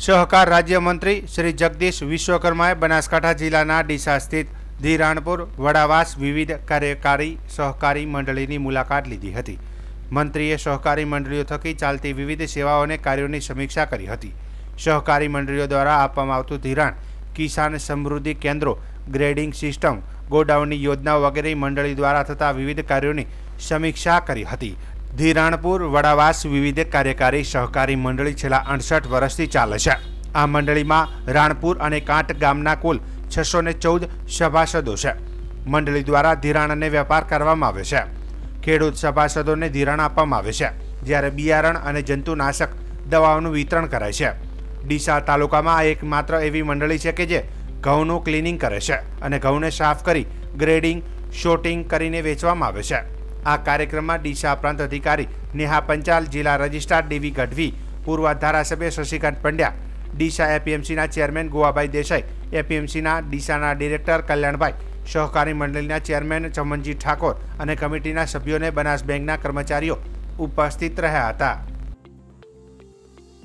સહકાર રાજ્યમંત્રી શ્રી જગદીશ વિશ્વકર્માએ બનાસકાંઠા જિલ્લાના ડીસા સ્થિત ધીરાણપુર, વડાવાસ વિવિધ કાર્યકારી સહકારી મંડળીની મુલાકાત લીધી હતી. મંત્રીએ સહકારી મંડળીઓ થકી ચાલતી વિવિધ સેવાઓ અને કાર્યોની સમીક્ષા કરી હતી. સહકારી મંડળીઓ દ્વારા આપવામાં આવતું ધિરાણ, કિસાન સમૃદ્ધિ કેન્દ્રો, ગ્રેડિંગ સિસ્ટમ, ગોડાઉનની યોજનાઓ વગેરે મંડળી દ્વારા થતા વિવિધ કાર્યોની સમીક્ષા કરી હતી. ધીરાણપુર, વડાવાસ વિવિધ કાર્યકારી સહકારી મંડળી છેલ્લા અડસઠ વર્ષથી ચાલે છે. આ મંડળીમાં રાણપુર અને કાંટ ગામના કુલ છસો ને ચૌદ સભાસદો છે. મંડળી દ્વારા ધિરાણ અને વેપાર કરવામાં આવે છે. ખેડૂત સભાસદોને ધિરાણ આપવામાં આવે છે. જ્યારે બિયારણ અને જંતુનાશક દવાઓનું વિતરણ કરાય છે. ડીસા તાલુકામાં આ એકમાત્ર એવી મંડળી છે કે જે ઘઉંનું ક્લિનિંગ કરે છે અને ઘઉંને સાફ કરી ગ્રેડિંગ, શોટિંગ કરીને વેચવામાં આવે છે. આ કાર્યક્રમમાં ડીસા પ્રાંત અધિકારી નેહા પંચાલ, જિલ્લા રજિસ્ટ્રાર ડીવી ગઢવી, પૂર્વ ધારાસભ્ય શશિકાંત પંડ્યા ડીસા એપીએમસીના ચેરમેન ગોવાભાઈ દેસાઈ, એપીએમસીના ડીસાના ડિરેક્ટર કલ્યાણભાઈ, સહકારી મંડળીના ચેરમેન ચમનજી ઠાકોર અને કમિટીના સભ્યોને બનાસ બેંકના કર્મચારીઓ ઉપસ્થિત રહ્યા હતા.